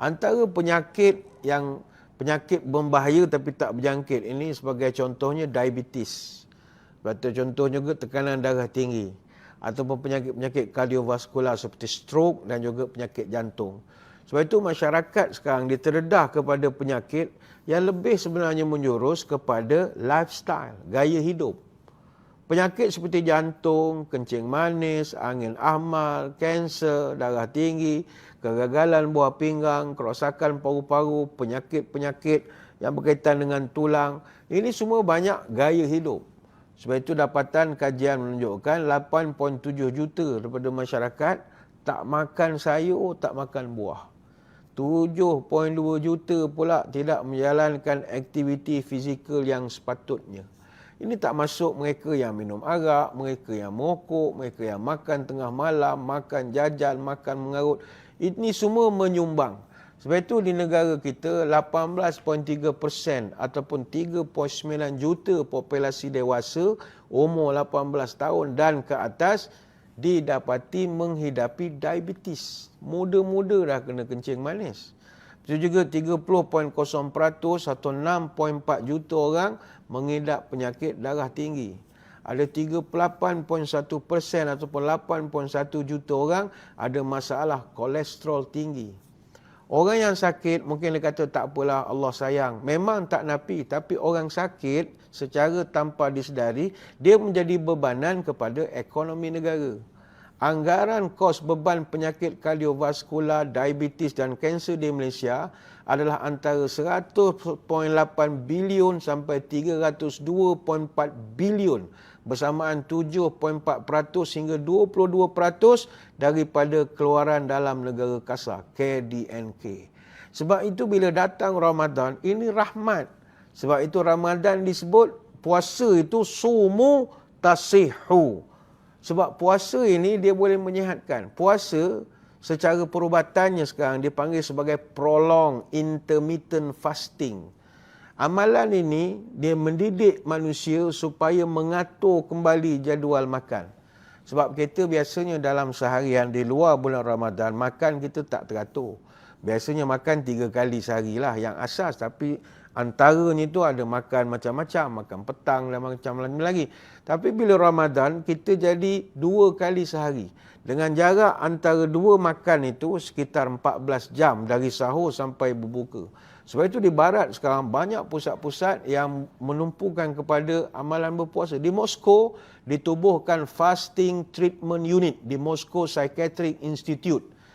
Antara penyakit yang penyakit berbahaya tapi tak berjangkit ini sebagai contohnya diabetes. Betul contohnya juga tekanan darah tinggi ataupun penyakit-penyakit kardiovaskular seperti stroke dan juga penyakit jantung. Sebab itu masyarakat sekarang diterdedah kepada penyakit yang lebih sebenarnya menjurus kepada lifestyle, gaya hidup. Penyakit seperti jantung, kencing manis, angin ahmal, kanser, darah tinggi, kegagalan buah pinggang, kerosakan paru-paru, penyakit-penyakit yang berkaitan dengan tulang. Ini semua banyak gaya hidup. Sebab itu dapatan kajian menunjukkan 8.7 juta daripada masyarakat tak makan sayur, tak makan buah. 7.2 juta pula tidak menjalankan aktiviti fizikal yang sepatutnya. Ini tak masuk mereka yang minum arak, mereka yang merokok, mereka yang makan tengah malam, makan jajan, makan mengarut. Ini semua menyumbang. Sebab itu di negara kita 18.3% ataupun 3.9 juta populasi dewasa umur 18 tahun dan ke atas didapati menghidapi diabetes. Muda-muda dah kena kencing manis. Itu juga 30.0% atau 6.4 juta orang mengidap penyakit darah tinggi ada 38.1% ataupun 8.1 juta orang ada masalah kolesterol tinggi. Orang yang sakit mungkin dia kata tak apalah Allah sayang. Memang tak napi tapi orang sakit secara tanpa disedari dia menjadi bebanan kepada ekonomi negara. Anggaran kos beban penyakit kardiovaskular, diabetes dan kanser di Malaysia adalah antara 100.8 bilion sampai 302.4 bilion bersamaan 7.4% hingga 22% daripada keluaran dalam negara kasar KDNK. Sebab itu bila datang Ramadan ini rahmat. Sebab itu Ramadan disebut puasa itu sumu tasihu. Sebab puasa ini dia boleh menyehatkan. Puasa secara perubatannya sekarang dipanggil sebagai prolong intermittent fasting. Amalan ini dia mendidik manusia supaya mengatur kembali jadual makan. Sebab kita biasanya dalam seharian di luar bulan Ramadan makan kita tak teratur. Biasanya makan tiga kali sehari lah yang asas tapi antaranya itu ada makan macam-macam, makan petang dan macam lain lagi. Tapi bila Ramadan kita jadi dua kali sehari. Dengan jarak antara dua makan itu sekitar 14 jam dari sahur sampai berbuka. Sebab itu di barat sekarang banyak pusat-pusat yang menumpukan kepada amalan berpuasa. Di Moskow ditubuhkan fasting treatment unit di Moscow Psychiatric Institute